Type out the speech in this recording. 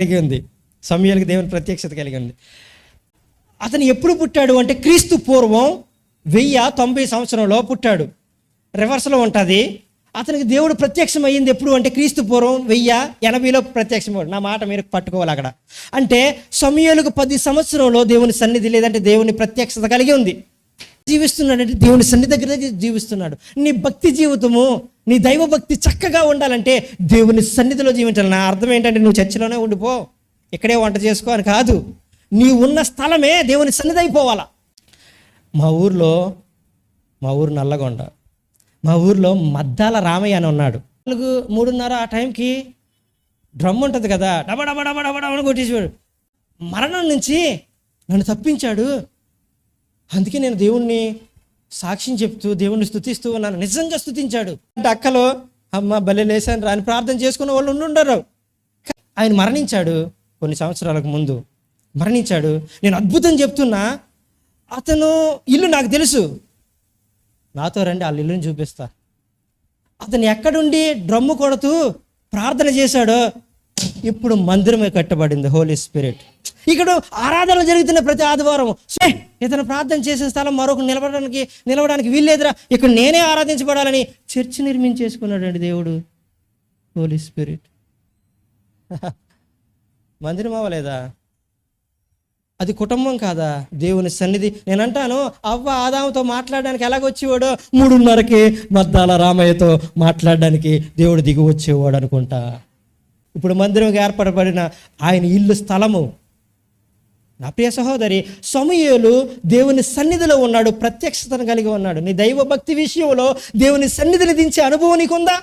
కలిగి ఉంది సమయాలకు దేవుని ప్రత్యక్షత కలిగి ఉంది అతను ఎప్పుడు పుట్టాడు అంటే క్రీస్తు పూర్వం వెయ్యి తొంభై సంవత్సరంలో పుట్టాడు. రివర్స్లో ఉంటుంది. అతనికి దేవుడు ప్రత్యక్షం అయ్యింది ఎప్పుడు అంటే క్రీస్తు పూర్వం వెయ్యి ఎనభైలో ప్రత్యక్షం నా మాట మీరు పట్టుకోవాలి అక్కడ. అంటే సమయాలకు పది సంవత్సరంలో దేవుని సన్నిధి లేదంటే దేవుని ప్రత్యక్షత కలిగి ఉంది. జీవిస్తున్నాడంటే దేవుని సన్నిధి దగ్గర జీవిస్తున్నాడు. నీ భక్తి జీవితము నీ దైవ భక్తి చక్కగా ఉండాలంటే దేవుని సన్నిధిలో జీవించాలి. నా అర్థం ఏంటంటే నువ్వు చర్చిలోనే ఉండిపో ఇక్కడే వంట చేసుకో అని కాదు. నీ ఉన్న స్థలమే దేవుని సన్నిధి అయిపోవాలా. మా ఊర్లో మా ఊరు నల్లగొండ మా ఊర్లో మద్దాల రామయ్య అని ఉన్నాడు. నాలుగు మూడున్నర ఆ టైంకి డ్రమ్ ఉంటుంది కదా డబ డబ డబ డబ డబ అని మరణం నుంచి నన్ను తప్పించాడు. అందుకే నేను దేవుణ్ణి సాక్ష్యం చెప్తూ దేవుణ్ణి స్థుతిస్తూ ఉన్నాను. నిజంగా స్థుతించాడు అంటే అక్కలు అమ్మ బలి లేసాను రాని ప్రార్థన చేసుకునే వాళ్ళు ఉండుండరు ఆయన మరణించాడు కొన్ని సంవత్సరాలకు ముందు. మరణించాడు. నేను అద్భుతం చెప్తున్నా. అతను ఇల్లు నాకు తెలుసు. నాతో రండి వాళ్ళ ఇల్లుని చూపిస్తా. అతను ఎక్కడుండి డ్రమ్ము కొడుతూ ప్రార్థన చేశాడో ఇప్పుడు మందిరమే కట్టబడింది హోలీ స్పిరిట్ ఇక్కడ ఆరాధన జరుగుతున్న ప్రతి ఆదివారం. సే ఇతను ప్రార్థన చేసిన స్థలం మరొక నిలబడడానికి నిలవడానికి వీల్లేదురా. ఇక్కడ నేనే ఆరాధించబడాలని చర్చి నిర్మించేసుకున్నాడండి దేవుడు. హోలీ స్పిరిట్ మందిరం అవ్వలేదా అది కుటుంబం కాదా? దేవుని సన్నిధి. నేను అంటాను అవ్వ ఆదాముతో మాట్లాడడానికి ఎలాగొచ్చేవాడో? మూడున్నరకి మద్దాల రామయ్యతో మాట్లాడడానికి దేవుడు దిగి వచ్చేవాడు అనుకుంటా. ఇప్పుడు మందిరం ఏర్పడబడిన ఆయన ఇల్లు స్థలము నా ప్రియ సహోదరి సమయలు దేవుని సన్నిధిలో ఉన్నాడు ప్రత్యక్షతను కలిగి ఉన్నాడు. నీ దైవ భక్తి విషయంలో దేవుని సన్నిధిని దించే అనుభవం నీకుందా?